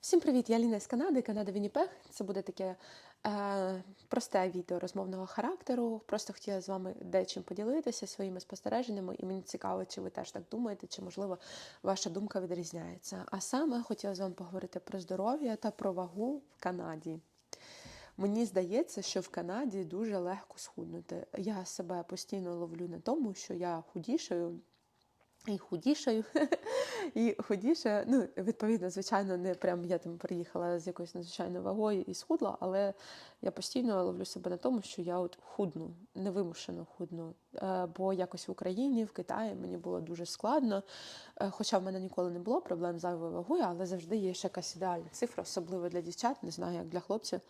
Всім привіт! Я Ліна з Канади, Канада Вінніпег. Це буде таке е, просте відео розмовного характеру. Просто хотіла з вами дечим поділитися своїми спостереженнями, і мені цікаво, чи ви теж так думаєте, чи можливо ваша думка відрізняється. А саме хотіла з вами поговорити про здоров'я та про вагу в Канаді. Мені здається, що в Канаді дуже легко схуднути. Я себе постійно ловлю на тому, що я худішаю. І худішаю, і худіше. Ну, відповідно, звичайно, не прям я там приїхала з якоюсь надзвичайною вагою і схудла, але я постійно ловлю себе на тому, що я от худну, невимушено худну. Е, Бо якось в Україні, в Китаї мені було дуже складно. Е, Хоча в мене ніколи не було проблем з зайвою вагою, але завжди є ще якась ідеальна цифра, особливо для дівчат, не знаю, як для хлопців.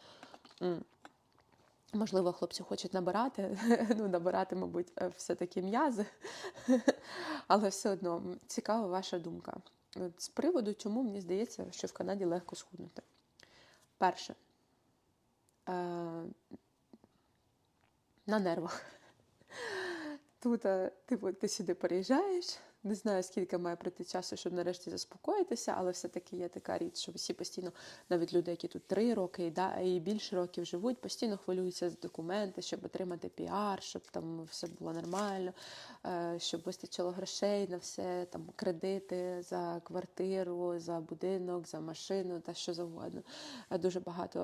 Можливо, хлопці хочуть набирати, ну, набирати, мабуть, е, все-таки м'язи. Але все одно цікава ваша думка. З приводу, чому мені здається, що в Канаді легко схуднути. Перше, е, на нервах. Тут, е, типу, ти сюди переїжджаєш, не знаю, скільки має пройти часу, щоб нарешті заспокоїтися, але все-таки є така річ, що всі постійно, навіть люди, які тут три роки да, і більше років живуть, постійно хвилюються за документи, щоб отримати піар, щоб там все було нормально, е, щоб вистачило грошей на все, там кредити за квартиру, за будинок, за машину та що завгодно. Е, Дуже багато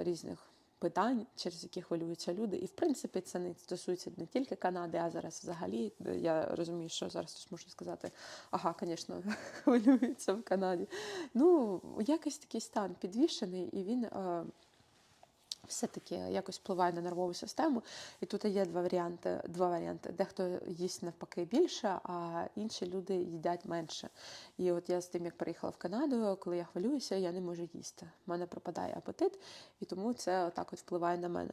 е, різних питань, через які хвилюються люди. І в принципі це не стосується не тільки Канади, а зараз взагалі. Я розумію, що зараз тут можна сказати, ага, звісно, хвилюються в Канаді. Ну, якийсь такий стан підвішений, і він. Все-таки якось впливає на нервову систему. І тут є два варіанти. Два варіанти. Дехто їсть навпаки більше, а інші люди їдять менше. І от я з тим, як переїхала в Канаду, коли я хвилююся, я не можу їсти. У мене пропадає апетит, і тому це отак от впливає на мене.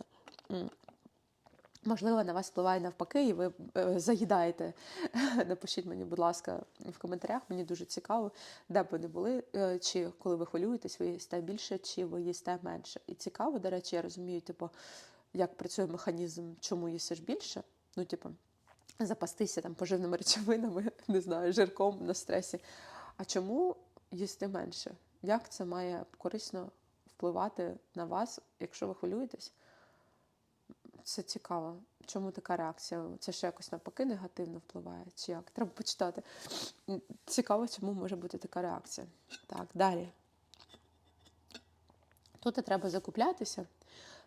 Можливо, на вас впливає навпаки, і ви е, заїдаєте. Напишіть мені, будь ласка, в коментарях. Мені дуже цікаво, де б ви не були, е, чи коли ви хвилюєтесь, ви їсте більше, чи ви їсте менше. І цікаво, до речі, я розумію, типу, як працює механізм, чому їсиш більше. Ну, типу, запастися там поживними речовинами, не знаю, жирком на стресі. А чому їсти менше? Як це має корисно впливати на вас, якщо ви хвилюєтесь? Це цікаво. Чому така реакція? Це ще якось навпаки негативно впливає? Чи як? Треба почитати. Цікаво, чому може бути така реакція. Так, далі. Тут треба закуплятися,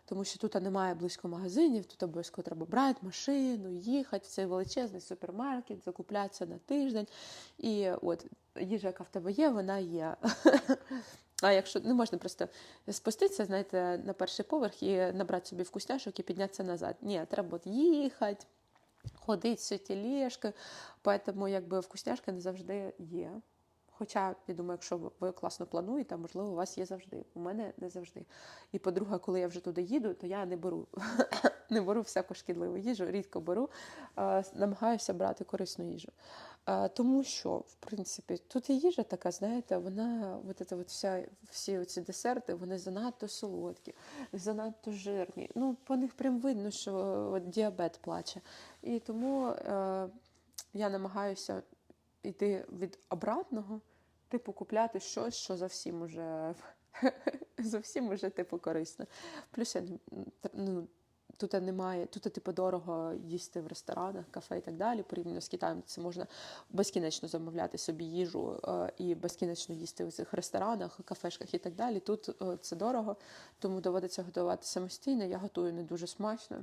тому що тут немає близько магазинів, тут обов'язково треба брати машину, їхати в цей величезний супермаркет, закуплятися на тиждень. І от їжа, яка в тебе є, вона є. А якщо не можна просто спуститися, знаєте, на перший поверх і набрати собі вкусняшок і піднятися назад. Ні, треба от їхати, ходити з тележки, тому якби вкусняшки не завжди є. Хоча, я думаю, якщо ви- класно плануєте, можливо, у вас є завжди. У мене не завжди. І по-друге, коли я вже туди їду, то я не беру. не беру всяку шкідливу їжу, рідко беру, намагаюся брати корисну їжу. Тому що, в принципі, тут і їжа така, знаєте, вона, от це от вся, всі ці десерти, вони занадто солодкі, занадто жирні. Ну, по них прям видно, що от, діабет плаче. І тому е, я намагаюся йти від обратного, типу, купляти щось, що зовсім уже зовсім уже типу корисно. Плюс я ну, тут немає, тут типу дорого їсти в ресторанах, кафе і так далі. Порівняно з Китаєм, це можна безкінечно замовляти собі їжу е, і безкінечно їсти в цих ресторанах, кафешках і так далі. Тут е, це дорого, тому доводиться готувати самостійно. Я готую не дуже смачно.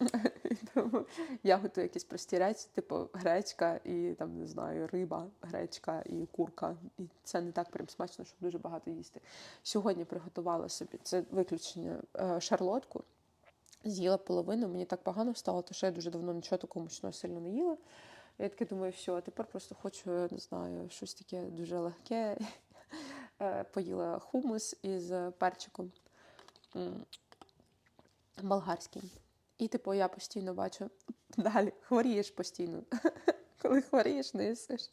Тому я готую якісь прості речі, типу гречка і там не знаю, риба, гречка і курка. І це не так прям смачно, щоб дуже багато їсти. Сьогодні приготувала собі це виключення е, шарлотку. З'їла половину, мені так погано стало, тому що я дуже давно нічого такого мучного сильно не їла. Я таки думаю, що тепер просто хочу, не знаю, щось таке дуже легке. Е, Поїла хумус із перчиком болгарським. І, типу, я постійно бачу далі, хворієш постійно. Коли хворієш, не їсиш.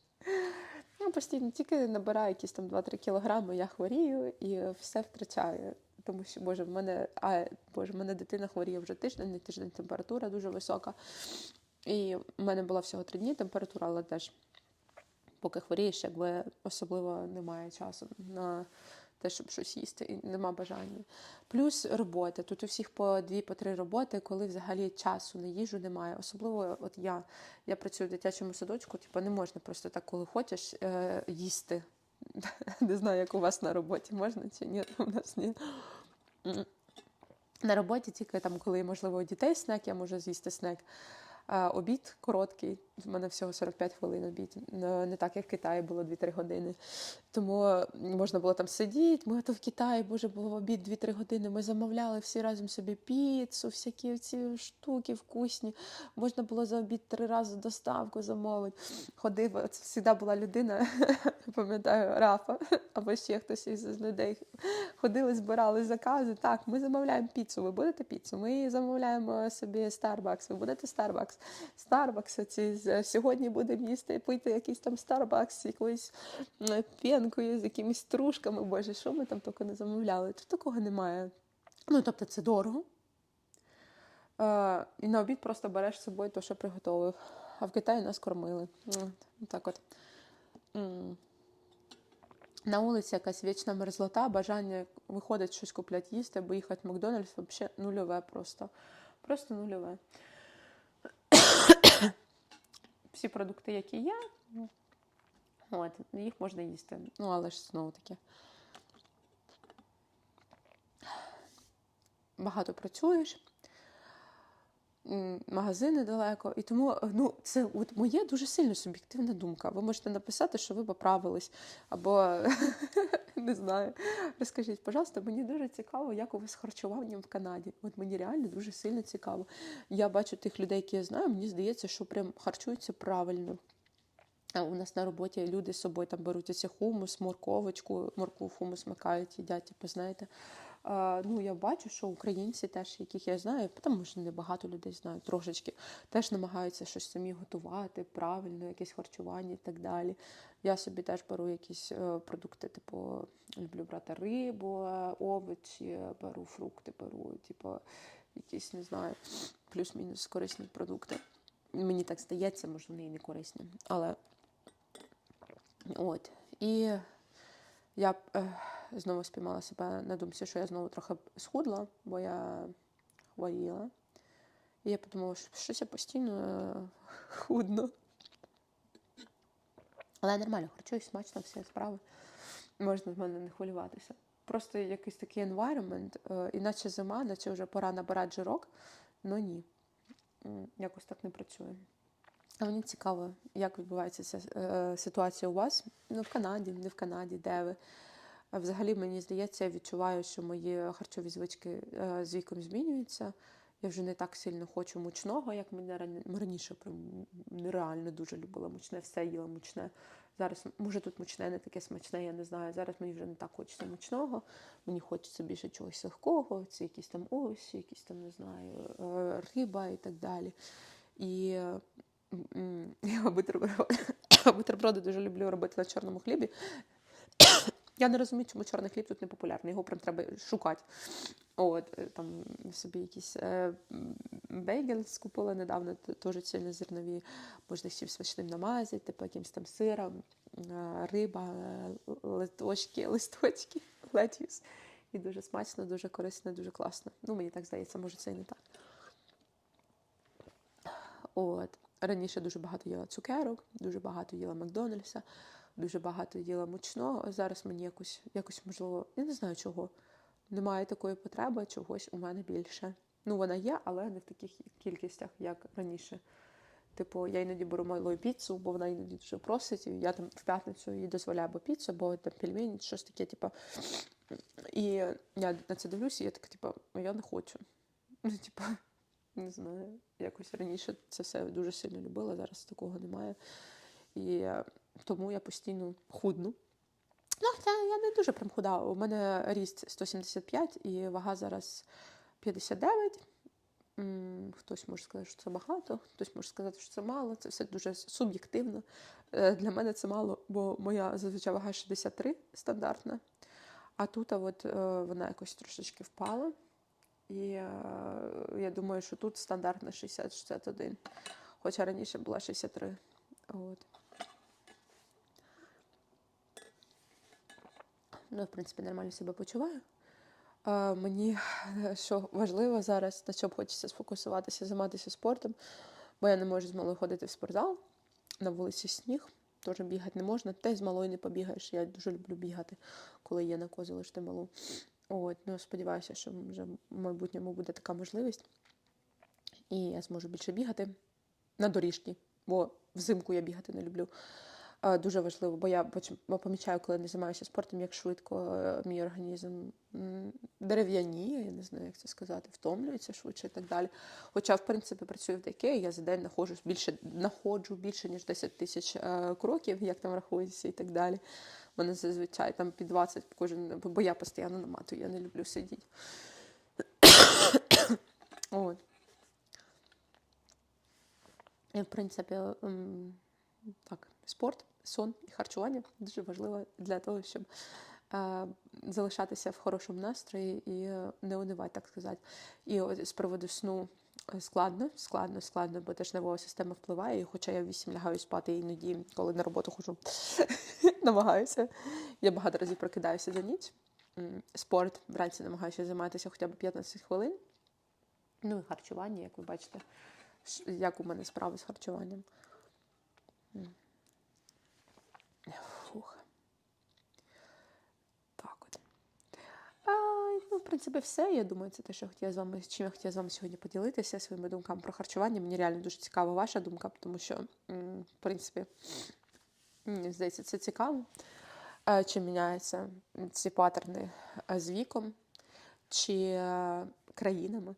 Я постійно тільки набираю якісь там 2-3 кілограми, я хворію і все втрачаю. Тому що, боже, в мене, а, боже, в мене дитина хворіє вже тиждень, не тиждень температура дуже висока. І в мене була всього 3 дні температура, але теж поки хворієш, якби особливо немає часу на те, щоб щось їсти, і нема бажання. Плюс робота. Тут у всіх по дві, по три роботи, коли взагалі часу на їжу немає. Особливо, от я, я працюю в дитячому садочку, типу не можна просто так, коли хочеш, е, їсти. Не знаю, як у вас на роботі можна чи ні, у нас ні. На роботі тільки там, коли, можливо, дітей снек, я можу з'їсти снек. А, обід короткий, в мене всього 45 хвилин обід. Не так, як в Китаї було 2-3 години. Тому можна було там сидіти. Ми то в Китаї, боже, був обід 2-3 години. Ми замовляли всі разом собі піцу, всякі ці штуки вкусні. Можна було за обід три рази доставку замовити. Ходив, це завжди була людина, пам'ятаю, Рафа, або ще хтось із людей. Ходили, збирали закази. Так, ми замовляємо піцу. Ви будете піцу? Ми замовляємо собі Starbucks. Ви будете Starbucks? Starbucks ці сьогодні будемо їсти, пити якийсь там Starbucks якоюсь м, п'янкою, з якимись стружками. Боже, що ми там тільки не замовляли? Тут такого немає. Ну, тобто, це дорого. Е, і на обід просто береш з собою те, що приготовив. А в Китаї нас кормили. Так от. На вулиці якась вічна мерзлота, бажання виходить щось купляти їсти, або їхати в Макдональдс, взагалі нульове просто. Просто нульове. Всі продукти, які є, ну, от, їх можна їсти. Ну, але ж знову таки. Багато працюєш, магазини далеко. І тому ну, це от моє дуже сильно суб'єктивна думка. Ви можете написати, що ви поправились, або не знаю. Розкажіть, пожалуйста, мені дуже цікаво, як у вас харчуванням в Канаді. От мені реально дуже сильно цікаво. Я бачу тих людей, які я знаю, мені здається, що прям харчуються правильно. У нас на роботі люди з собою там беруть оці хумус, морковочку, морку хумус макають, їдять, типу, знаєте. Ну, я бачу, що українці теж, яких я знаю, тому що небагато людей знаю, трошечки, теж намагаються щось самі готувати, правильно, якесь харчування і так далі. Я собі теж беру якісь е, продукти, типу, люблю брати рибу, е, овочі, беру фрукти, беру, типу, якісь, не знаю, плюс-мінус корисні продукти. Мені так здається, може, вони і не корисні. Але от. І я е, знову спіймала себе на думці, що я знову трохи схудла, бо я хворіла. І я подумала, що щось я постійно е, худно. Але нормально, харчуюсь смачно, всі справи. Можна з мене не хвилюватися. Просто якийсь такий environment, е, іначе зима, наче вже пора набирати жирок, ну ні. Якось так не працює. А мені цікаво, як відбувається ця е, ситуація у вас? Ну, в Канаді, не в Канаді, де ви. Взагалі, мені здається, я відчуваю, що мої харчові звички е, з віком змінюються. Я вже не так сильно хочу мучного, як мене раніше прям нереально дуже любила мучне, все їла мучне. Зараз, може, тут мучне не таке смачне, я не знаю. Зараз мені вже не так хочеться мучного. Мені хочеться більше чогось легкого, це якісь там овочі, якісь там, не знаю, е, риба і так далі. І я бутерброди дуже люблю робити на чорному хлібі. Я не розумію, чому чорний хліб тут не популярний. Його прям треба шукати. От, е, там собі якісь е, бейгель скупила недавно, теж цільнозернові, можна ще смачним намазати, типу якимось там сиром, е, риба, е, листочки, листочки, летюс. І дуже смачно, дуже корисно, дуже класно. Ну, мені так здається, може це і не так. От. Раніше дуже багато їла цукерок, дуже багато їла Макдональдса, дуже багато їла мучного. Зараз мені якось, якось можливо, я не знаю чого. Немає такої потреби, чогось у мене більше. Ну, вона є, але не в таких кількостях, як раніше. Типу, я іноді беру малою піцу, бо вона іноді дуже просить, і я там в п'ятницю їй дозволяю або піцу, або там пельмені, щось таке, типу. І я на це дивлюся, і я така, типу, я не хочу. Ну, типу, не знаю, якось раніше це все дуже сильно любила, зараз такого немає. І тому я постійно худну. Ну, хоча я не дуже прям худа. У мене ріст 175 і вага зараз 59. Хтось може сказати, що це багато, хтось може сказати, що це мало. Це все дуже суб'єктивно. Е, Для мене це мало, бо моя зазвичай вага 63 стандартна. А тут от, е, вона якось трошечки впала. І е, я думаю, що тут стандартна 60-61, хоча раніше була 63. От. Ну, в принципі, нормально себе почуваю. Е, мені е, що важливо зараз, на чому хочеться сфокусуватися, займатися спортом, бо я не можу з малою ходити в спортзал, на вулиці сніг, теж бігати не можна, та й з малою не побігаєш. Я дуже люблю бігати, коли є на козу лишити малу. От, ну, сподіваюся, що вже в майбутньому буде така можливість. І я зможу більше бігати на доріжці, бо взимку я бігати не люблю. Дуже важливо, бо я помічаю, коли не займаюся спортом, як швидко е, мій організм дерев'яніє, я не знаю, як це сказати, втомлюється швидше і так далі. Хоча, в принципі, працюю в ДК, я за день знаходжу більше, знаходжу більше, ніж 10 тисяч е, кроків, як там рахується і так далі. У мене зазвичай там під 20 кожен, бо я постійно наматую, я не люблю сидіти. От. І, в принципі, так, спорт, сон і харчування дуже важливо для того, щоб е, залишатися в хорошому настрої і е, не унивати, так сказати. І от з приводу сну е, складно, складно, складно, бо теж нервова система впливає. І хоча я вісім лягаю спати іноді, коли на роботу ходжу, намагаюся. Я багато разів прокидаюся за ніч. Спорт вранці намагаюся займатися хоча б 15 хвилин. Ну і харчування, як ви бачите, як у мене справи з харчуванням. Фух. Так от. А, ну, в принципі, все. Я думаю, це те, що хотіла з вами, чим я хотіла з вами сьогодні поділитися своїми думками про харчування. Мені реально дуже цікава ваша думка, тому що, в принципі, мені здається, це цікаво. Е, Чи міняються ці паттерни е, з віком, чи е, країнами.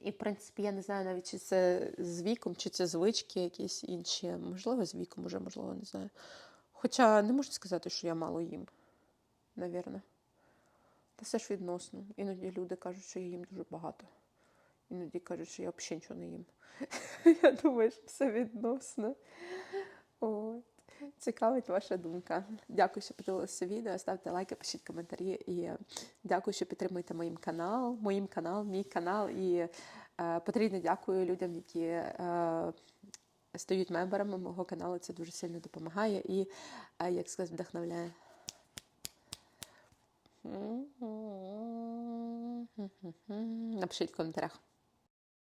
І, в принципі, я не знаю навіть, чи це з віком, чи це звички якісь інші. Можливо, з віком уже, можливо, не знаю. Хоча не можу сказати, що я мало їм, навірно. Та все ж відносно. Іноді люди кажуть, що я їм дуже багато. Іноді кажуть, що я взагалі нічого не їм. Я думаю, що все відносно. От. Цікавить ваша думка. Дякую, що подивилися відео. Ставте лайки, пишіть коментарі. І дякую, що підтримуєте моїм канал, моїм канал, мій канал. І е, потрібно дякую людям, які е, стають мемберами мого каналу. Це дуже сильно допомагає і, е, як сказати, вдохновляє. Напишіть в коментарях.